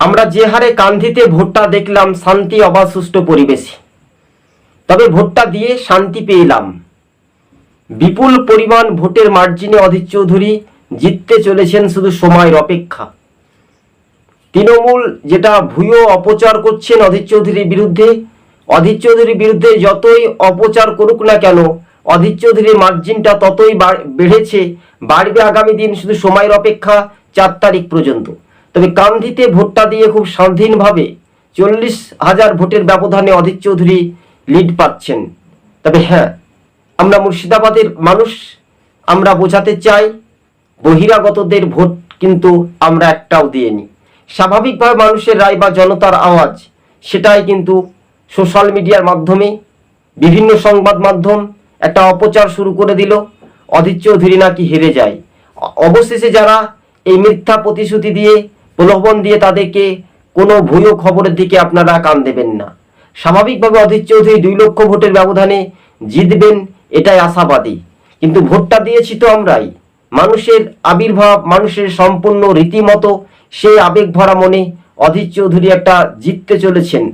আমরা যে হারে কান্ধিতে ভোটটা দেখলাম, শান্তি অবাধ সুষ্ঠু পরিবেশে। তবে ভোটটা দিয়ে শান্তি পেলাম। বিপুল পরিমাণ ভোটের মার্জিনে অধীর চৌধুরী জিততে চলেছেন শুধু সময়ের অপেক্ষা। তৃণমূল যেটা ভুয়ো অপচার করছেন অধীর চৌধুরীর বিরুদ্ধে, অধীর চৌধুরীর বিরুদ্ধে যতই অপচার করুক না কেন, অধীর চৌধুরীর মার্জিনটা ততই বাড়- বেড়েছে, বাড়বে আগামী দিন শুধু সময়ের অপেক্ষা চার তারিখ পর্যন্ত। তবে কান্ধিতে ভোটটা দিয়ে খুব স্বাধীনভাবে চল্লিশ হাজার ভোটের ব্যবধানে অধীর চৌধুরী লিড পাচ্ছেন। তবে হ্যাঁ আমরা মুর্শিদাবাদের মানুষ, আমরা বোঝাতে চাই বহিরাগতদের ভোট কিন্তু আমরা একটাও দিইনি। স্বাভাবিকভাবে মানুষের রায় বা জনতার আওয়াজ, সেটাই কিন্তু সোশ্যাল মিডিয়ার মাধ্যমে বিভিন্ন সংবাদ মাধ্যম একটা অপচার শুরু করে দিল, অধীর চৌধুরী নাকি হেরে যায়। অবশেষে যারা এই মিথ্যা প্রতিশ্রুতি দিয়ে প্রলোভন দিয়ে তাদেরকে কোনো ভুয়ো খবরের দিকে আপনারা কান দেবেন না। স্বাভাবিকভাবে অধীর চৌধুরী দুই লক্ষ ভোটের ব্যবধানে জিতবেন, এটাই আশাবাদী। কিন্তু ভোটটা দিয়েছি তো আমরাই। মানুষের আবির্ভাব, মানুষের সম্পূর্ণ রীতিমতো সেই আবেগ ভরা মনে অধীর চৌধুরী একটা জিততে চলেছেন।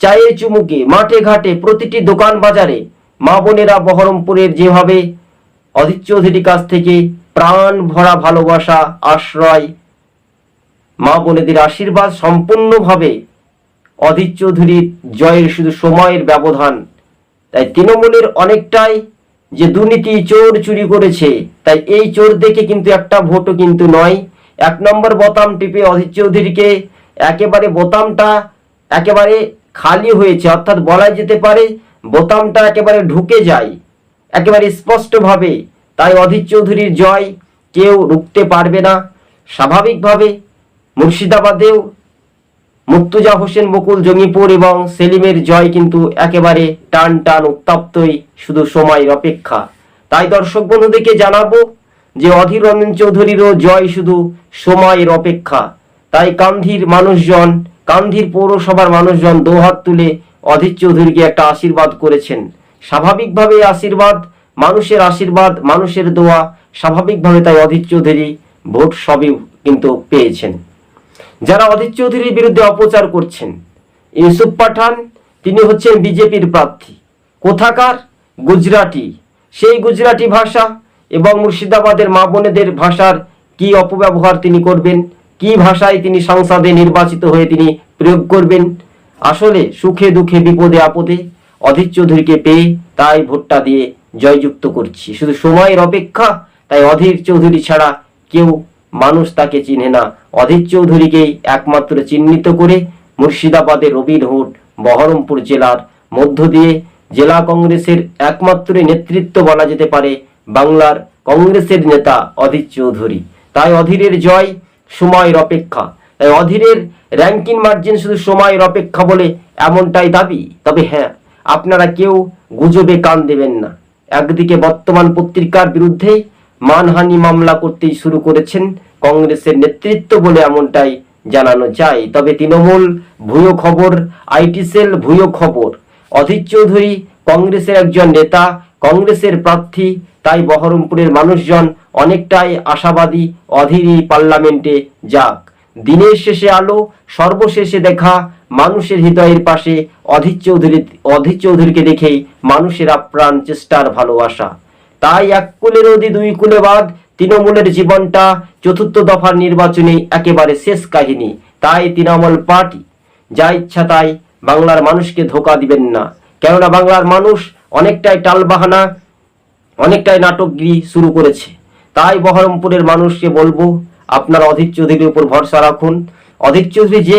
চায়ে চুমুকে, মাঠে ঘাটে, প্রতিটি দোকান বাজারে মা বোনেরা বহরমপুরের যেভাবে অধীর চৌধুরীর কাছ থেকে প্রাণ ভরা ভালোবাসা, আশ্রয় মা বোনেদের আশীর্বাদ সম্পূর্ণভাবে অধীর চৌধুরীর জয়ের শুধু সময়ের ব্যবধান। তাই তৃণমূলের অনেকটাই যে দুর্নীতি চোর চুরি করেছে, তাই এই চোর দেখে কিন্তু একটা ভোটও কিন্তু নয়। এক নম্বর বোতাম টিপে অধীর চৌধুরীকে একেবারে বোতামটা একেবারে খালি হয়েছে, অর্থাৎ বলা যেতে পারে বোতামটা একেবারে ঢুকে যায়, একেবারে স্পষ্টভাবে। তাই অধীর চৌধুরীর জয় কেউ রুখতে পারবে না। স্বাভাবিকভাবে মুর্শিদাবাদেও মুর্তুজা হোসেন বকুল জঙ্গিপুর এবং সেলিমের জয় কিন্তু একেবারে টান টান উত্তাপ্তই শুধু সময়ের অপেক্ষা। তাই দর্শক বন্ধুদেরকে জানাব যে অধীর রঞ্জন চৌধুরীরও জয় শুধু সময়ের অপেক্ষা। তাই কান্ধির মানুষজন, কান্ধির পৌরসভার মানুষজন দোহাত তুলে অধীর চৌধুরীকে একটা আশীর্বাদ করেছেন। স্বাভাবিকভাবে আশীর্বাদ, মানুষের আশীর্বাদ, মানুষের দোয়া, স্বাভাবিকভাবে তাই অধীর চৌধুরী ভোট সবই কিন্তু পেয়েছেন। যারা অধীর চৌধুরীর বিরুদ্ধে অপচার করছেন। ইউসুফ পাঠান, তিনি হচ্ছেন বিজেপির প্রার্থী। কোথাকার? গুজরাটি। সেই গুজরাটি ভাষা এবং মুর্শিদাবাদের মা বোনেদের ভাষার কি অপব্যবহার তিনি করবেন? কি ভাষায় তিনি সংসদে নির্বাচিত হয়ে তিনি প্রয়োগ করবেন? আসলে সুখে দুঃখে বিপদে আপদে অধীর চৌধুরীকে পেয়ে তাই ভোটটা দিয়ে জয়যুক্ত করছি। শুধু সময়ের অপেক্ষা, তাই অধীর চৌধুরী ছাড়া কেউ মানুষ তাকে চিনে না। অধীর চৌধুরীকেই একমাত্র চিহ্নিত করে মুর্শিদাবাদের রবিনহুড বহরমপুর জেলার মধ্য দিয়ে জেলা কংগ্রেসের একমাত্র নেতৃত্ব বলা যেতে পারে বাংলার কংগ্রেসের নেতা অধীর চৌধুরী। তাই অধীরের জয় সময়ের অপেক্ষা। তাই অধীরের র্যাঙ্কিং মার্জিন শুধু সময়ের অপেক্ষা বলে এমনটাই দাবি। তবে হ্যাঁ আপনারা কেউ গুজবে কান দেবেন না। একদিকে বর্তমান পত্রিকার বিরুদ্ধে মানহানি মামলা করতেই শুরু করেছেন কংগ্রেসের নেতৃত্ব বলে এমনটাই জানানো যায়। তবে তৃণমূল ভুয়ো খবর, আইটি সেল ভুয়ো খবর। অধীর চৌধুরী কংগ্রেসের একজন নেতা, কংগ্রেসের প্রার্থী, তাই বহরমপুরের মানুষজন অনেকটাই আশাবাদী অধীরই পার্লামেন্টে যাক। দিনের শেষে আলো, সর্বশেষে দেখা, মানুষের হৃদয়ের পাশে অধীর চৌধুরী, অধীর চৌধুরীকে দেখেই মানুষের আপ্রাণ, চেষ্টার ভালোবাসা। তাই এক কুলে নদী দুই কুলে বাদ তৃণমূলের জীবনটা চতুর্থ দফার নির্বাচনে একেবারে শেষ কাহিনী। তাই তৃণমূল পার্টি, যা ইচ্ছা তাই বাংলার মানুষকে ধোকা দিবেন না। কেননা বাংলার মানুষ অনেকটাই টালবাহানা, অনেকটাই নাটকগিরি শুরু করেছে। তাই বহরমপুরের মানুষকে বলব, আপনারা অধীর চৌধুরীর উপর ভরসা রাখুন। অধীর চৌধুরী যে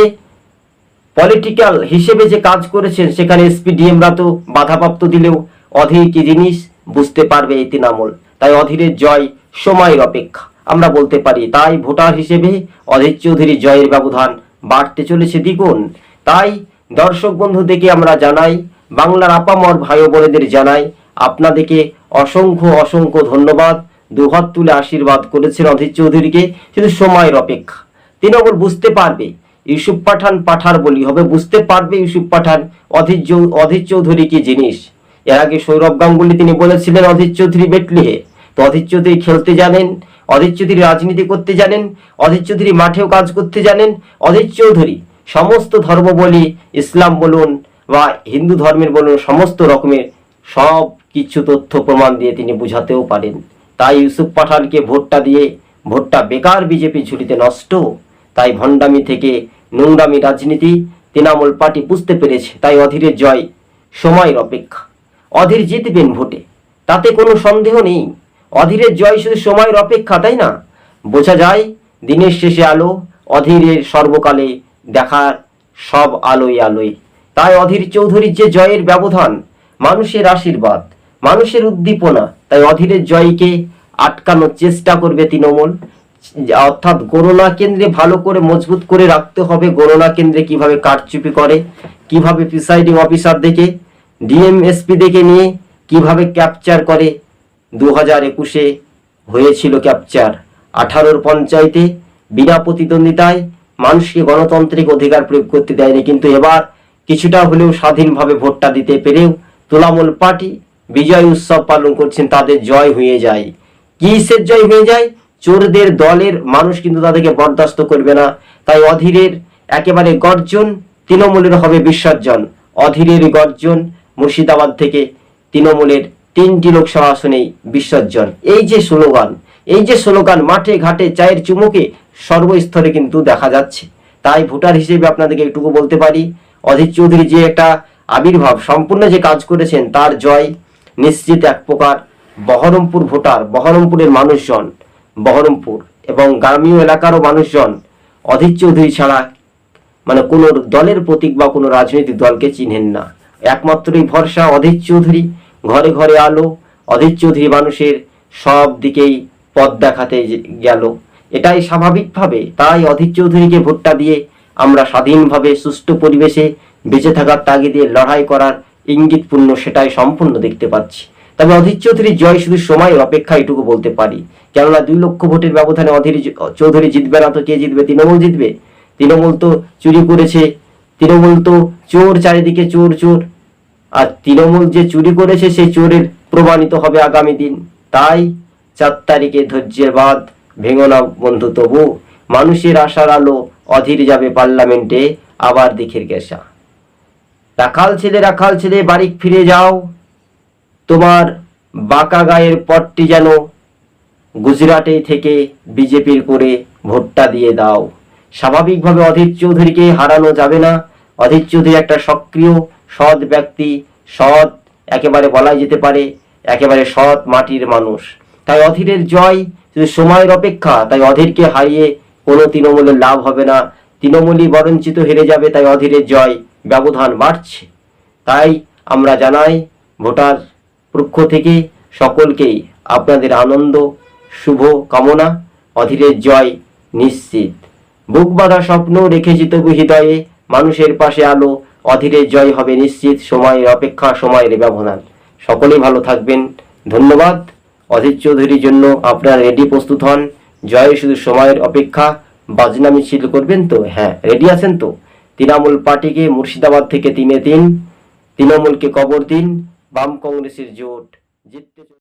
পলিটিক্যাল হিসেবে যে কাজ করেছেন, সেখানে এসপিডিএমরা তো বাধাপ্রাপ্ত দিলেও অধীর কি জিনিস, বুঝতে পারবে এই তৃণমূল। তাই অধীরের জয় সময়ের অপেক্ষা। আমরা বলতে পারি, তাই ভোটার হিসেবে অধীর চৌধুরী জয়ের ব্যবধান বাড়তে চলেছে দ্বিগুণ। তাই দর্শক বন্ধু বন্ধুদেরকে আমরা জানাই, বাংলার আপামর ভাই বোনেদের জানাই, আপনাদেরকে অসংখ্য অসংখ্য ধন্যবাদ। দুহাত তুলে আশীর্বাদ করেছেন অধীর চৌধুরীকে, শুধু সময়ের অপেক্ষা। তৃণমূল বুঝতে পারবে, ইউসুফ পাঠান পাঠার বলি হবে, বুঝতে পারবে ইউসুফ পাঠান অধীর অধীর চৌধুরী কি জিনিস। এর আগে সৌরভ গাঙ্গুলি তিনি বলেছিলেন, অধীর চৌধুরী বেটলিহে তো অধীর চৌধুরী খেলতে জানেন, অধীর চৌধুরী রাজনীতি করতে জানেন, অধীর চৌধুরী মাঠেও কাজ করতে জানেন, অধীর চৌধুরী সমস্ত ধর্ম বলি ইসলাম বলুন বা হিন্দু ধর্মের বলুন সমস্ত রকমের সব কিছু তথ্য প্রমাণ দিয়ে তিনি বুঝাতেও পারেন। তাই ইউসুফ পাঠানকে ভোটটা দিয়ে, ভোটটা বেকার বিজেপি ঝুলিতে নষ্ট, তাই ভণ্ডামি থেকে নোংরামি রাজনীতি তৃণমূল পার্টি বুঝতে পেরেছে, তাই অধীরের জয় সময়ের অপেক্ষা। অধীর জিতবেন ভোটে, তাতে কোনো সন্দেহ নেই। অধীরের জয় শুধু সময়ের অপেক্ষা, তাই না? বোঝা যায়, দিনের শেষে আলো, অধীরের সর্বকালে দেখার সব আলোয় আলোয়। তাই অধীর চৌধুরীর যে জয়ের ব্যবধান, মানুষের আশীর্বাদ, মানুষের উদ্দীপনা, তাই অধীরের জয়কে আটকানোর চেষ্টা করবে তৃণমূল। অর্থাৎ গণনা কেন্দ্রে ভালো করে মজবুত করে রাখতে হবে গণনা কেন্দ্রে কীভাবে কারচুপি করে, কীভাবে প্রিসাইডিং অফিসার দেখে ডিএমএসপি দেখে নিয়ে কীভাবে ক্যাপচার করে দু হাজার একুশে হয়েছিল ক্যাপচার আঠারোর পঞ্চায়েতে বিনা প্রতিদ্বন্দ্বিতায় মানুষকে গণতান্ত্রিক অধিকার প্রয়োগ করতে দেয়নি, কিন্তু এবার কিছুটা হলেও স্বাধীনভাবে ভোটটা দিতে পেরেও তোলামূল পার্টি বিজয় উৎসব পালন করছেন, তাদের জয় হয়ে যায়। কিসের জয় হয়ে যায়? চোরদের দলের মানুষ কিন্তু তাদেরকে বরদাস্ত করবে না। তাই অধীরের একেবারে গর্জন তৃণমূলের হবে বিসর্জন। অধীরের গর্জন মুর্শিদাবাদ থেকে তৃণমূলের তিনটি লোকসভা আসনেই বিসর্জন। এই যে স্লোগান, এই যে স্লোগান, মাঠে ঘাটে চায়ের চুমুকে সর্বস্তরে কিন্তু দেখা যাচ্ছে। তাই ভোটার হিসেবে আপনাদেরকে একটুকু বলতে পারি অধীর চৌধুরী যে একটা আবির্ভাব, সম্পূর্ণ যে কাজ করেছেন তার জয় নিশ্চিত এক প্রকার বহরমপুর ভোটার, বহরমপুরের মানুষজন, বহরমপুর এবং গ্রামীয় এলাকারও মানুষজন অধীর চৌধুরী ছাড়া মানে কোনো দলের প্রতীক বা কোনো রাজনৈতিক দলকে চিনেন না। একমাত্রই ভরসা অধীর চৌধুরী। ঘরে ঘরে আলো, অধীর চৌধুরী মানুষের সব দিকেই পথ দেখাতে গেল। এটাই স্বাভাবিকভাবে, তাই অধীর চৌধুরীকে ভোটটা দিয়ে আমরা স্বাধীনভাবে, সুষ্ঠু পরিবেশে বেঁচে থাকার তাগিদে লড়াই করার ইঙ্গিতপূর্ণ সেটাই সম্পূর্ণ দেখতে পাচ্ছি। তবে অধীর চৌধুরীর জয় শুধু সময়ের অপেক্ষা এটুকু বলতে পারি। কেননা দুই লক্ষ ভোটের ব্যবধানে অধীর চৌধুরী জিতবে না তো কে জিতবে? তৃণমূল জিতবে? তৃণমূল তো চুরি করেছে। তৃণমূল তো চোর, চারিদিকে চোর চোর। আর তৃণমূল যে চুরি করেছে, সেই চোরের প্রমাণিত হবে আগামী দিন। তাই চার তারিখে ধৈর্যের বাদ ভেঙো না বন্ধু, তবু মানুষের আশার আলো অধীর যাবে পার্লামেন্টে, আবার দিখের গেসা রাখাল ছেলে রাখাল ছেলে, বাড়ি ফিরে যাও। তোমার বাঁকা গায়ের পটটি যেন গুজরাটে থেকে বিজেপির করে ভোটটা দিয়ে দাও। স্বাভাবিকভাবে অধীর চৌধুরীকে হারানো যাবে না। অধীর চৌধুরী একটা সক্রিয় সৎ ব্যক্তি, সৎ, একেবারে বলাই যেতে পারে, একেবারে সৎ মাটির মানুষ। তাই অধীরের জয় শুধু সময়ের অপেক্ষা, তাই অধীরকে হারিয়ে কোনো তৃণমূলের লাভ হবে না। তৃণমূলই বরঞ্চিত হেরে যাবে, তাই অধীরের জয় ব্যবধান বাড়ছে। তাই আমরা জানাই, ভোটার পক্ষ থেকে সকলকেই আপনাদের আনন্দ, শুভ কামনা, অধীরের জয় নিশ্চিত। বুক বাঁধা স্বপ্ন রেখেছি তবু হৃদয়ে, মানুষের পাশে আলো অধীরের জয় হবে নিশ্চিত সময়ের অপেক্ষা, সময়ের ব্যবধান। সকলেই ভালো থাকবেন। ধন্যবাদ। অধীর চৌধুরীর জন্য আপনারা রেডি প্রস্তুত হন। জয় শুধু সময়ের অপেক্ষা। বাজনা মিছিল করবেন তো? হ্যাঁ রেডি আছেন তো? তৃণমূল পার্টিকে মুর্শিদাবাদ থেকে তিনে তিন, তৃণমূলকে কবর দিন বাম কংগ্রেসের জোট জিততে